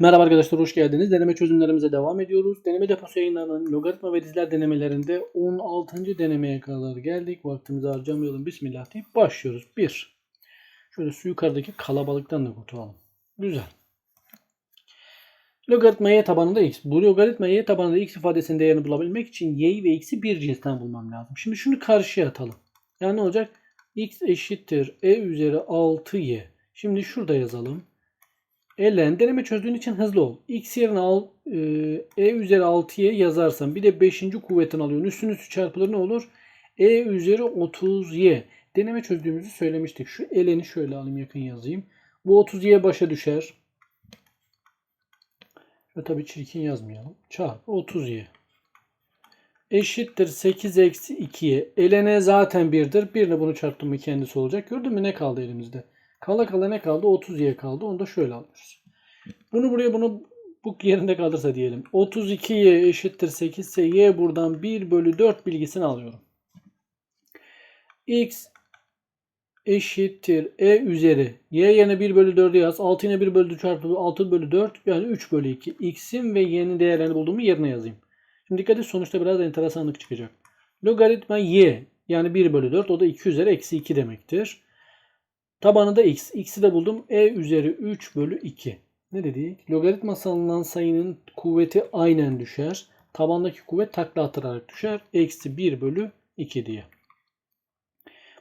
Merhaba arkadaşlar hoş geldiniz. Deneme çözümlerimize devam ediyoruz. Deneme deposu yayınlanan logaritma ve diziler denemelerinde 16. denemeye kadar geldik. Vaktimizi harcamayalım. Bismillah deyip başlıyoruz. 1. Şöyle su yukarıdaki kalabalıktan da kurtulalım. Güzel. Logaritma y tabanında x. Bu logaritma y tabanında x ifadesinin değerini bulabilmek için y'yi ve x'i bir cinsten bulmam lazım. Şimdi şunu karşıya atalım. Yani ne olacak? x eşittir e üzeri 6y. Şimdi şurada yazalım. Elen deneme çözdüğün için hızlı ol. X yerine al, e, e üzeri 6'ya yazarsam bir de 5. kuvvetini alıyorsun. Üstün üstü çarpılır ne olur? E üzeri 30y. Deneme çözdüğümüzü söylemiştik. Şu eleni şöyle alayım yakın yazayım. Bu 30y başa düşer. Ve tabii çirkin yazmayalım. Çarp 30y. Eşittir 8 eksi 2'ye. Elene zaten 1'dir. 1 ile bunu çarptım mı kendisi olacak. Gördün mü ne kaldı elimizde? Kala kala ne kaldı? 30y kaldı. Onu da şöyle alıyoruz. Bunu buraya bunu bu yerinde kalırsa diyelim. 32y eşittir 8 ise y buradan 1 bölü 4 bilgisini alıyorum. x eşittir e üzeri. y yerine 1 bölü 4'ü yaz. 6 yine 1 bölü 4 çarpı 6 bölü 4 yani 3 bölü 2. x'in ve y'nin değerlerini bulduğumu yerine yazayım. Şimdi dikkat et sonuçta biraz enteresanlık çıkacak. Logaritma y yani 1 bölü 4 o da 2 üzeri eksi 2 demektir. Tabanı da x. X'i de buldum. E üzeri 3 bölü 2. Ne dedik? Logaritması alınan sayının kuvveti aynen düşer. Tabandaki kuvvet takla atırarak düşer. Eksi 1 bölü 2 diye.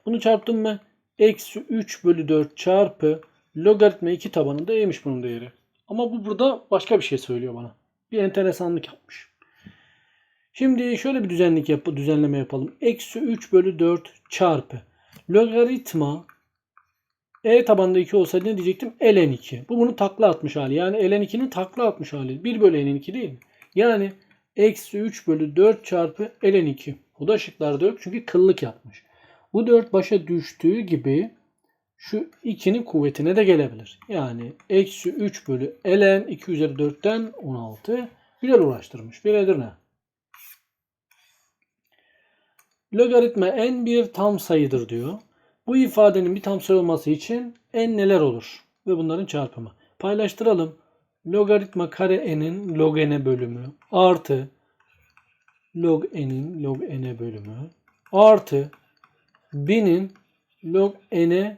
Bunu çarptım mı? Eksi 3 bölü 4 çarpı logaritma 2 tabanında e'miş bunun değeri. Ama bu burada başka bir şey söylüyor bana. Bir enteresanlık yapmış. Şimdi şöyle bir düzenlik yap düzenleme yapalım. Eksi 3 bölü 4 çarpı logaritma e tabanında 2 olsaydı ne diyecektim? ln 2. Bu bunun takla atmış hali. Yani ln 2'nin takla atmış hali. 1 bölü ln 2 değil mi? Yani eksi 3 bölü 4 çarpı ln 2. Bu da şıklarda yok çünkü kıllık yapmış. Bu 4 başa düştüğü gibi şu 2'nin kuvvetine de gelebilir. Yani eksi 3 bölü ln 2 üzeri 4'ten 16. Güzel uğraştırmış. Bir Edirne. Logaritma n bir tam sayıdır diyor. Bu ifadenin bir tam sayı olması için n neler olur? Ve bunların çarpımı. Paylaştıralım. Logaritma kare n'in log n'e bölümü artı log n'in log n'e bölümü artı 1000'in log n'e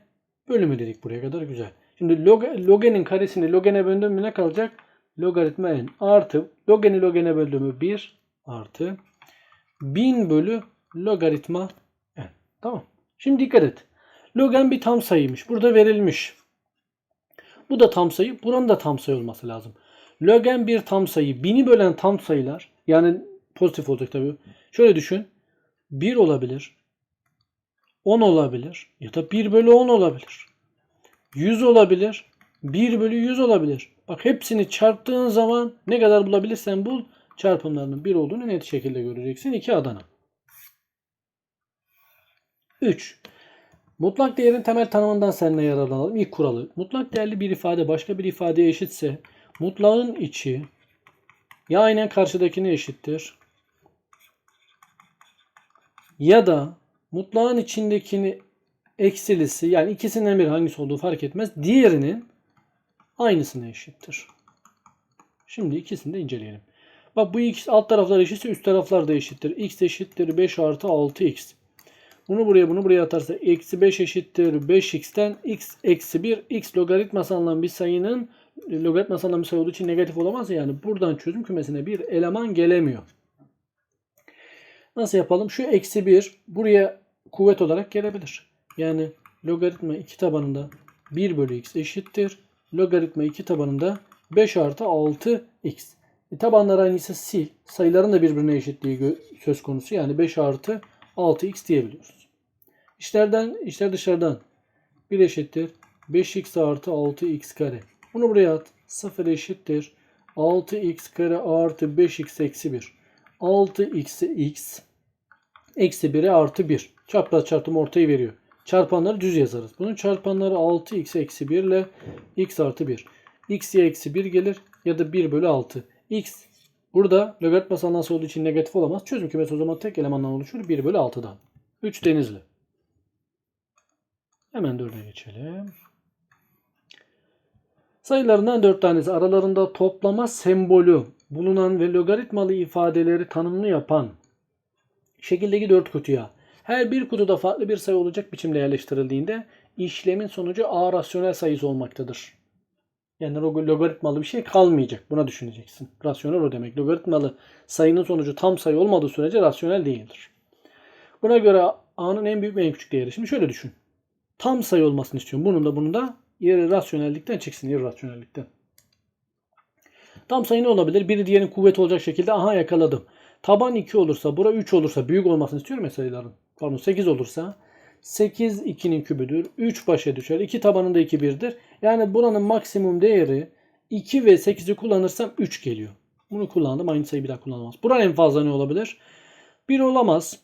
bölümü dedik buraya kadar güzel. Şimdi log, log n'in karesini log n'e böldüm mü ne kalacak? Logaritma n artı log n'i log n'e böldüğümü 1 artı 1000 bölü logaritma n. Tamam. Şimdi dikkat et. Logan bir tam sayıymış. Burada verilmiş. Bu da tam sayı. Buranın da tam sayı olması lazım. Logan bir tam sayı. Bini bölen tam sayılar. Yani pozitif olacak tabii. Şöyle düşün. 1 olabilir. 10 olabilir. Ya da 1 bölü 10 olabilir. 100 olabilir. 1 bölü 100 olabilir. Bak hepsini çarptığın zaman ne kadar bulabilirsen bul. Çarpımlarının 1 olduğunu net şekilde göreceksin. 2 Adana. 3. Mutlak değerin temel tanımından seninle yararlanalım. İlk kuralı. Mutlak değerli bir ifade başka bir ifadeye eşitse mutlağın içi ya aynen karşıdakine eşittir ya da mutlağın içindekini eksilisi yani ikisinden biri hangisi olduğu fark etmez. Diğerinin aynısına eşittir. Şimdi ikisini de inceleyelim. Bak bu ikisi alt taraflar eşitse üst taraflar da eşittir. x eşittir 5 artı 6x. Bunu buraya bunu buraya atarsa eksi 5 eşittir 5x'ten x eksi 1 x logaritması alınan bir sayının logaritması alınan bir sayı olduğu için negatif olamaz yani buradan çözüm kümesine bir eleman gelemiyor. Nasıl yapalım? Şu eksi 1 buraya kuvvet olarak gelebilir. Yani logaritma 2 tabanında 1 bölü x eşittir. Logaritma 2 tabanında 5 artı 6x. E, tabanlar aynıysa sil. Sayıların da birbirine eşitliği söz konusu. Yani 5 artı 6x diyebiliyoruz. İşlerden, işler dışarıdan 1 eşittir 5x artı 6x kare. Bunu buraya at. 0 eşittir 6x kare artı 5x eksi 1. 6x x eksi 1'e artı 1. Çapraz çarpım ortayı veriyor. Çarpanları düz yazarız. Bunun çarpanları 6x eksi 1 ile x artı 1. x ya eksi 1 gelir ya da 1 bölü 6. x Burada logaritma nasıl olduğu için negatif olamaz. Çözüm kümesi o zaman tek elemandan oluşur. 1 bölü 6'dan. 3 denizli. Hemen 4'e geçelim. Sayılarından 4 tanesi aralarında toplama sembolü bulunan ve logaritmalı ifadeleri tanımlı yapan şekildeki 4 kutuya her bir kutuda farklı bir sayı olacak biçimde yerleştirildiğinde işlemin sonucu A rasyonel sayısı olmaktadır. Yani log- logaritmalı bir şey kalmayacak. Buna düşüneceksin. Rasyonel o demek. Logaritmalı sayının sonucu tam sayı olmadığı sürece rasyonel değildir. Buna göre A'nın en büyük ve en küçük değeri. Şimdi şöyle düşün. Tam sayı olmasını istiyorum. Bunun da bunun da yeri rasyonellikten çıksın. irrasyonellikten. Tam sayı ne olabilir? Biri diğerinin kuvveti olacak şekilde aha yakaladım. Taban 2 olursa, bura 3 olursa büyük olmasını istiyorum ya sayıların. Pardon 8 olursa 8 2'nin kübüdür. 3 başa düşer. 2 tabanında 2 1'dir. Yani buranın maksimum değeri 2 ve 8'i kullanırsam 3 geliyor. Bunu kullandım. Aynı sayı bir daha kullanılmaz. Buranın en fazla ne olabilir? 1 olamaz.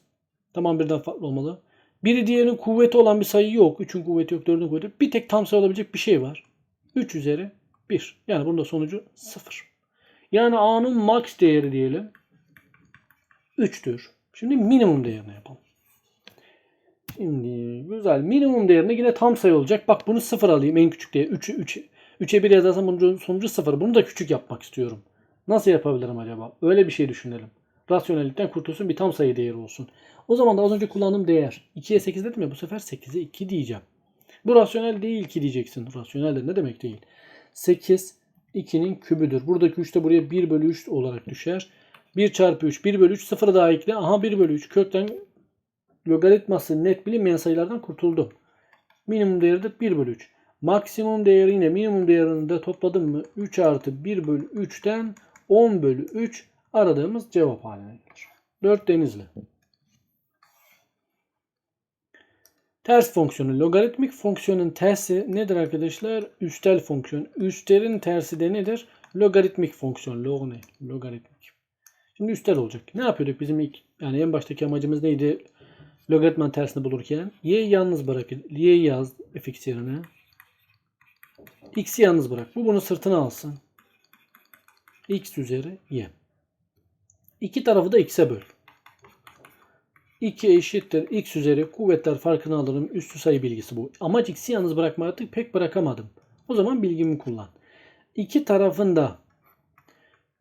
Tamam birden farklı olmalı. Biri diğerinin kuvveti olan bir sayı yok. 3'ün kuvveti yok. 4'ün kuvveti yok. Bir tek tam sayı olabilecek bir şey var. 3 üzeri 1. Yani bunun da sonucu 0. Yani A'nın max değeri diyelim 3'tür. Şimdi minimum değerini yapalım. Şimdi güzel. Minimum değerine yine tam sayı olacak. Bak bunu 0 alayım en küçük değer. 3'ü 3 3'e 1 yazarsam bunun sonucu 0. Bunu da küçük yapmak istiyorum. Nasıl yapabilirim acaba? Öyle bir şey düşünelim. Rasyonellikten kurtulsun bir tam sayı değeri olsun. O zaman da az önce kullandığım değer 2'ye 8 dedim ya bu sefer 8'e 2 diyeceğim. Bu rasyonel değil ki diyeceksin. Rasyonel de ne demek değil. 8 2'nin kübüdür. Buradaki 3 de buraya 1 bölü 3 olarak düşer. 1 çarpı 3 1 bölü 3 0 daha ekle. Aha 1 bölü 3 kökten logaritması net bilinmeyen sayılardan kurtuldum. Minimum değeri de 1 bölü 3. Maksimum değeri yine minimum değerini de topladım mı 3 artı 1 bölü 3'ten 10 bölü 3 aradığımız cevap haline gelir. 4 denizli. Ters fonksiyonu. Logaritmik fonksiyonun tersi nedir arkadaşlar? Üstel fonksiyon. Üstelin tersi de nedir? Logaritmik fonksiyon. Log ne? Logaritmik. Şimdi üstel olacak. Ne yapıyorduk bizim ilk yani en baştaki amacımız neydi? Logaritmanın tersini bulurken y'yi yalnız bırakır. Y'yi yaz fx yerine. x'i yalnız bırak. Bu bunu sırtına alsın. x üzeri y. İki tarafı da x'e böl. 2 eşittir x üzeri kuvvetler farkını alırım. Üstü sayı bilgisi bu. Amaç x'i yalnız bırakmaktı. Pek bırakamadım. O zaman bilgimi kullan. İki tarafında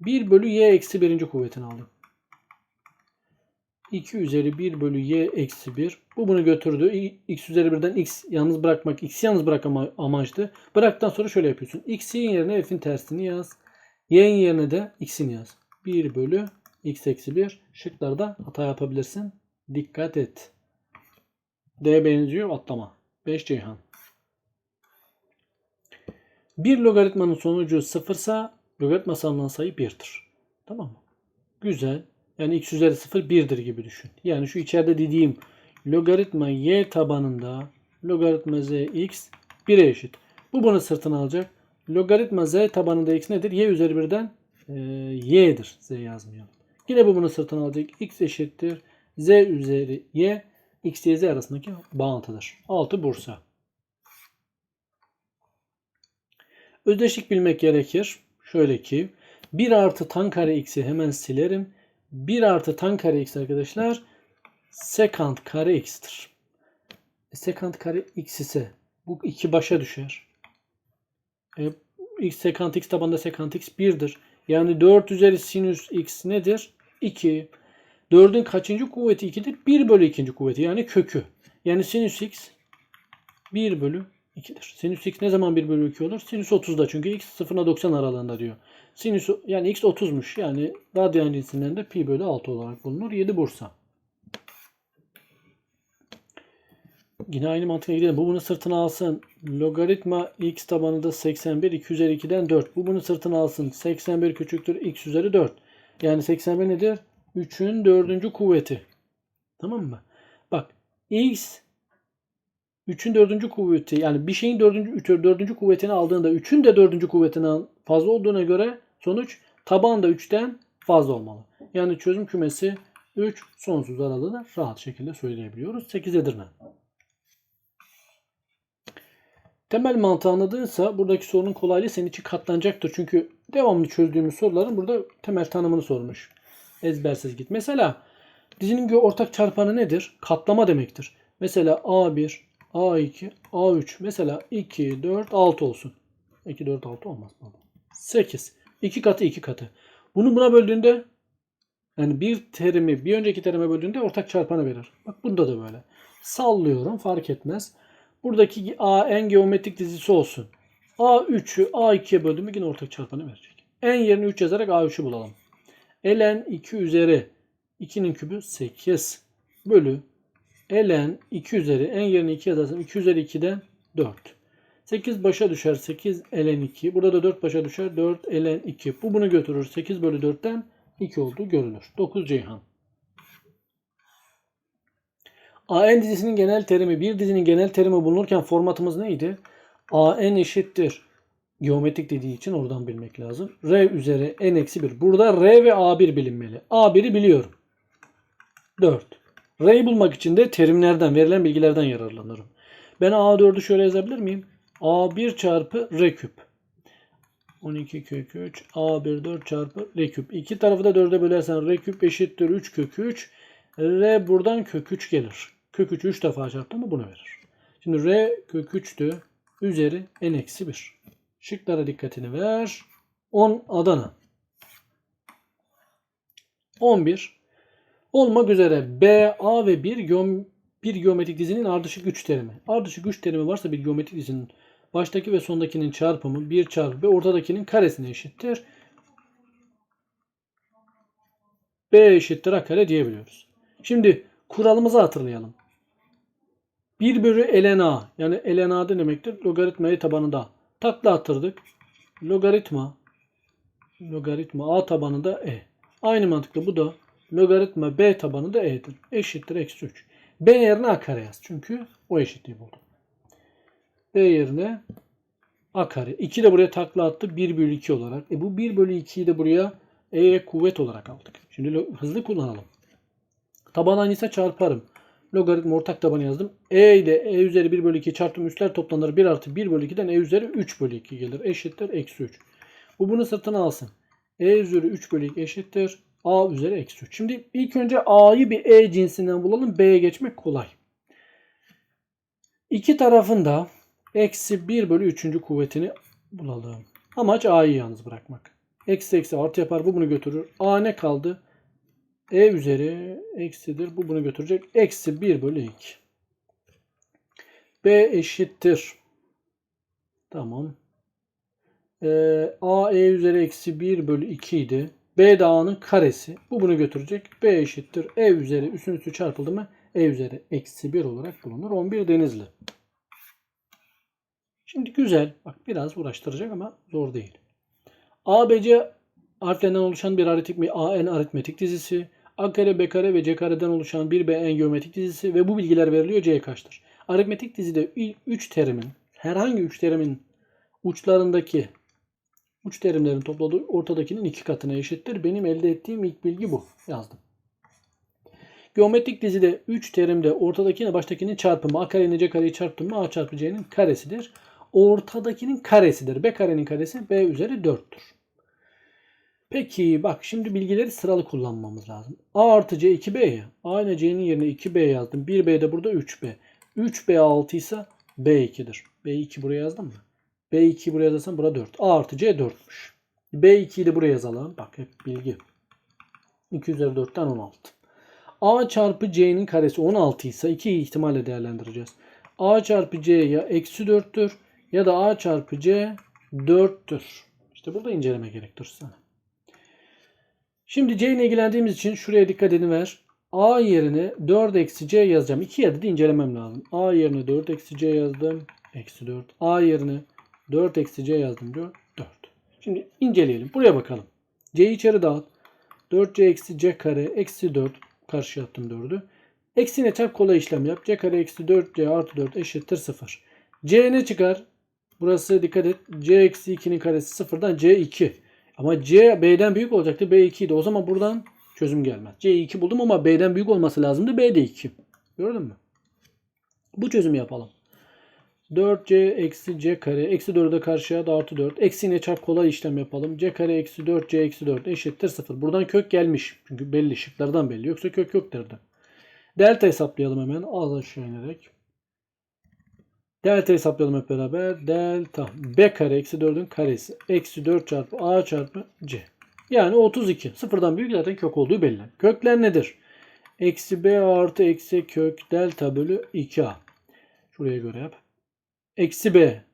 1 bölü y eksi birinci kuvvetini aldım. 2 üzeri 1 bölü y eksi 1. Bu bunu götürdü. X üzeri 1'den x yalnız bırakmak. x'i yalnız bırakma amaçtı. Bıraktıktan sonra şöyle yapıyorsun. x'in yerine f'in tersini yaz. y'nin yerine de x'ini yaz. 1 bölü x eksi 1. Şıklarda hata yapabilirsin. Dikkat et. D benziyor atlama. 5 Ceyhan. Bir logaritmanın sonucu sıfırsa logaritması alınan sayı 1'dir. Tamam mı? Güzel. Yani x üzeri 0 1'dir gibi düşün. Yani şu içeride dediğim logaritma y tabanında logaritma z x 1'e eşit. Bu bunu sırtına alacak. Logaritma z tabanında x nedir? y üzeri 1'den e, y'dir. z yazmayalım. Yine bu bunu sırtına alacak. x eşittir. z üzeri y x ile z arasındaki bağıntıdır. 6 Bursa. Özdeşlik bilmek gerekir. Şöyle ki 1 artı tan kare x'i hemen silerim. 1 artı tan kare x arkadaşlar sekant kare x'tir. E, sekant kare x ise bu iki başa düşer. E, x sekant x tabanında sekant x 1'dir. Yani 4 üzeri sinüs x nedir? 2. 4'ün kaçıncı kuvveti 2'dir? 1 bölü ikinci kuvveti yani kökü. Yani sinüs x 1 bölü 2'dir. Sinüs x ne zaman 1 bölü 2 olur? Sinüs 30'da çünkü x 0 ile 90 aralığında diyor. Sinüs yani x 30'muş. Yani radyan cinsinden de pi bölü 6 olarak bulunur. 7 Bursa. Yine aynı mantığa gidelim. Bu bunu sırtına alsın. Logaritma x tabanında 81 2 üzeri 2'den 4. Bu bunu sırtına alsın. 81 küçüktür x üzeri 4. Yani 81 nedir? 3'ün 4. kuvveti. Tamam mı? Bak x 3'ün 4. kuvveti yani bir şeyin 4. 4. kuvvetini aldığında 3'ün de 4. kuvvetinden fazla olduğuna göre sonuç taban da 3'ten fazla olmalı. Yani çözüm kümesi 3 sonsuz aralığını rahat şekilde söyleyebiliyoruz. 8 Edirne. Temel mantığı anladığınsa buradaki sorunun kolaylığı senin için katlanacaktır. Çünkü devamlı çözdüğümüz soruların burada temel tanımını sormuş. Ezbersiz git. Mesela dizinin ortak çarpanı nedir? Katlama demektir. Mesela A1, A2, A3. Mesela 2, 4, 6 olsun. 2, 4, 6 olmaz. Pardon. 8. 2 katı 2 katı. Bunu buna böldüğünde yani bir terimi bir önceki terime böldüğünde ortak çarpanı verir. Bak bunda da böyle. Sallıyorum fark etmez. Buradaki A en geometrik dizisi olsun. A3'ü A2'ye böldüğümde yine ortak çarpanı verecek. En yerine 3 yazarak A3'ü bulalım. ln 2 üzeri 2'nin kübü 8 bölü ln 2 üzeri en yerine 2 yazarsam 2 üzeri 2'den 4. 8 başa düşer 8 ln 2. Burada da 4 başa düşer 4 ln 2. Bu bunu götürür. 8 bölü 4'ten 2 olduğu görülür. 9 Ceyhan. AN dizisinin genel terimi bir dizinin genel terimi bulunurken formatımız neydi? AN eşittir. Geometrik dediği için oradan bilmek lazım. R üzeri n eksi 1. Burada R ve A1 bilinmeli. A1'i biliyorum. 4. R'yi bulmak için de terimlerden, verilen bilgilerden yararlanırım. Ben A4'ü şöyle yazabilir miyim? A1 çarpı R küp. 12 kök 3 A1 4 çarpı R küp. İki tarafı da 4'e bölersen R küp eşittir 3 kök 3. R buradan kök 3 gelir. Kök 3'ü 3 defa çarptı mı bunu verir. Şimdi R kök 3'tü. Üzeri n eksi 1. Şıklara dikkatini ver. 10 Adana. 11. Olmak üzere B, A ve 1 geom bir geometrik dizinin ardışık güç terimi. Ardışık güç terimi varsa bir geometrik dizinin baştaki ve sondakinin çarpımı 1 çarpı B ortadakinin karesine eşittir. B eşittir A kare diyebiliyoruz. Şimdi kuralımızı hatırlayalım. 1 bölü ln A yani ln A demektir? Logaritmayı tabanında takla attırdık. Logaritma logaritma A tabanında E. Aynı mantıkla bu da logaritma B tabanında E'dir. Eşittir eksi 3. B yerine A kare yaz. Çünkü o eşitliği buldum. B yerine A kare. 2 de buraya takla attı. 1 bölü 2 olarak. E bu 1 bölü 2'yi de buraya E'ye kuvvet olarak aldık. Şimdi hızlı kullanalım. Taban aynıysa çarparım. Logaritma ortak tabanı yazdım. E ile E üzeri 1 bölü 2 çarptım üstler toplanır. 1 artı 1 bölü 2'den E üzeri 3 bölü 2 gelir. Eşittir eksi 3. Bu bunu sırtına alsın. E üzeri 3 bölü 2 eşittir. A üzeri eksi 3. Şimdi ilk önce A'yı bir E cinsinden bulalım. B'ye geçmek kolay. İki tarafında eksi 1 bölü 3. kuvvetini bulalım. Amaç A'yı yalnız bırakmak. Eksi eksi artı yapar. Bu bunu götürür. A ne kaldı? E üzeri eksidir. Bu bunu götürecek. Eksi 1 bölü 2. B eşittir. Tamam. Ee, A E üzeri eksi 1 bölü 2 idi. B de A'nın karesi. Bu bunu götürecek. B eşittir. E üzeri üstün üstü çarpıldı mı? E üzeri eksi 1 olarak bulunur. 11 Denizli. Şimdi güzel. Bak biraz uğraştıracak ama zor değil. ABC harflerinden oluşan bir aritmetik, AN aritmetik dizisi. A kare, B kare ve C kareden oluşan bir BN geometrik dizisi ve bu bilgiler veriliyor C kaçtır? Aritmetik dizide 3 terimin herhangi 3 terimin uçlarındaki uç terimlerin topladığı ortadakinin iki katına eşittir. Benim elde ettiğim ilk bilgi bu. Yazdım. Geometrik dizide 3 terimde ortadakine baştakinin çarpımı A karenin C kareyi çarptım mı A çarpı C'nin karesidir. Ortadakinin karesidir. B karenin karesi B üzeri 4'tür. Peki bak şimdi bilgileri sıralı kullanmamız lazım. A artı C 2B ya. A C'nin yerine 2B yazdım. 1B de burada 3B. 3B 6 ise B 2'dir. B2 buraya yazdım mı? B2'yi buraya yazarsam bura 4. A artı C 4'müş. B2'yi de buraya yazalım. Bak hep bilgi. 2 üzeri 4'ten 16. A çarpı C'nin karesi 16 ise iki ihtimalle değerlendireceğiz. A çarpı C ya eksi 4'tür ya da A çarpı C 4'tür. İşte burada inceleme gerektirir sana. Şimdi C ile ilgilendiğimiz için şuraya dikkat edin ver. A yerine 4 eksi C yazacağım. İki yerde de incelemem lazım. A yerine 4 eksi C yazdım. Eksi 4. A yerine 4 eksi C yazdım diyor. 4. Şimdi inceleyelim. Buraya bakalım. C'yi içeri dağıt. 4C eksi C kare eksi 4. Karşıya attım 4'ü. Eksine çarp kolay işlem yap. C kare eksi 4C artı 4 eşittir 0. C ne çıkar? Burası dikkat et. C eksi 2'nin karesi 0'dan C2. Ama C B'den büyük olacaktı. B2 idi. O zaman buradan çözüm gelmez. C2 buldum ama B'den büyük olması lazımdı. B de 2. Gördün mü? Bu çözümü yapalım. 4C eksi C kare. Eksi 4'ü karşıya da artı 4. Eksiğine çarp kolay işlem yapalım. C kare eksi 4C eksi 4 eşittir 0. Buradan kök gelmiş. Çünkü belli şıklardan belli. Yoksa kök yok derdi. Delta hesaplayalım hemen. Az aşağı inerek. Delta hesaplayalım hep beraber. Delta b kare eksi 4'ün karesi. Eksi 4 çarpı a çarpı c. Yani 32. Sıfırdan büyük zaten kök olduğu belli. Kökler nedir? Eksi b artı eksi kök delta bölü 2a. Şuraya göre yap. Eksi b.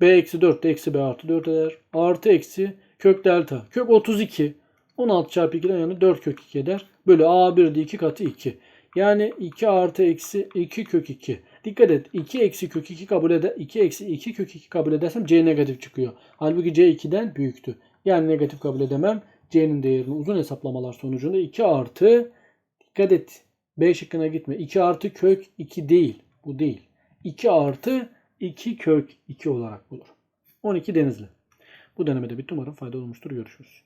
b eksi 4 de eksi b artı 4 eder. Artı eksi kök delta. Kök 32. 16 çarpı 2'den yani 4 kök 2 eder. Bölü a1 de 2 katı 2. Yani 2 artı eksi 2 kök 2. Dikkat et 2 eksi kök 2 kabul eder. 2 eksi 2 kök 2 kabul edersem c negatif çıkıyor. Halbuki c 2'den büyüktü. Yani negatif kabul edemem. c'nin değerini uzun hesaplamalar sonucunda 2 artı dikkat et b şıkkına gitme. 2 artı kök 2 değil. Bu değil. 2 artı 2 kök 2 olarak bulur. 12 denizli. Bu denemede bitti. Umarım faydalı olmuştur. Görüşürüz.